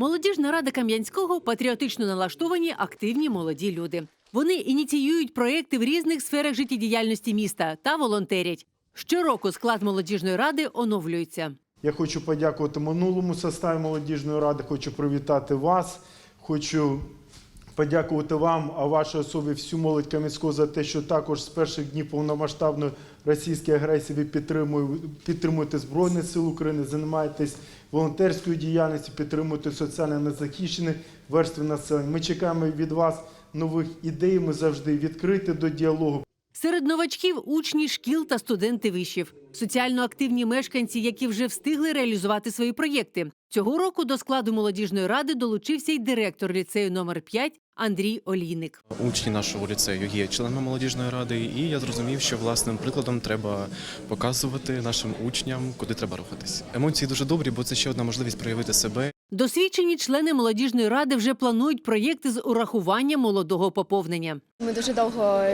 Молодіжна рада Кам'янського патріотично налаштовані активні молоді люди. Вони ініціюють проекти в різних сферах життєдіяльності міста та волонтерять. Щороку склад молодіжної ради оновлюється. Я хочу подякувати минулому составі молодіжної ради, хочу привітати вас. Хочу подякувати вам, а вашій особі всю молодь Кам'янського за те, що також з перших днів повномасштабної російської агресії ви підтримує- підтримуєте Збройні Сили України, займаєтесь волонтерською діяльністю, підтримуєте соціально незахищені верстви населення. Ми чекаємо від вас нових ідей. Ми завжди відкриті до діалогу. Серед новачків учні шкіл та студенти вишів, соціально активні мешканці, які вже встигли реалізувати свої проєкти. Цього року до складу молодіжної ради долучився й директор ліцею номер 5 Андрій Олійник. Учні нашого ліцею є членами молодіжної ради, і я зрозумів, що власним прикладом треба показувати нашим учням, куди треба рухатись. Емоції дуже добрі, бо це ще одна можливість проявити себе. Досвідчені члени молодіжної ради вже планують проєкти з урахуванням молодого поповнення. Ми дуже довго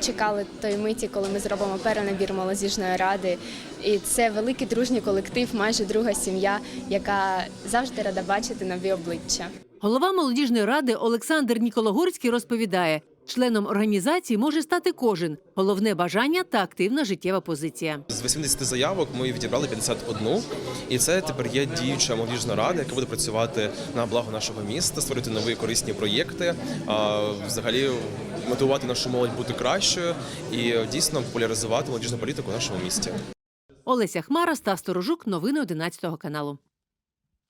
чекали той миті, коли ми зробимо перенабір молодіжної ради. І це великий дружній колектив, майже друга сім'я, яка завжди рада бачити нові обличчя. Голова молодіжної ради Олександр Нікологорський розповідає, членом організації може стати кожен. Головне бажання та активна життєва позиція. З 80 заявок ми відібрали 51, і це тепер є діюча молодіжна рада, яка буде працювати на благо нашого міста, створити нові корисні проєкти, взагалі мотивувати нашу молодь бути кращою і дійсно популяризувати молодіжну політику в нашому місті. Олеся Хмара, Стас Сторожук, новини 11 каналу.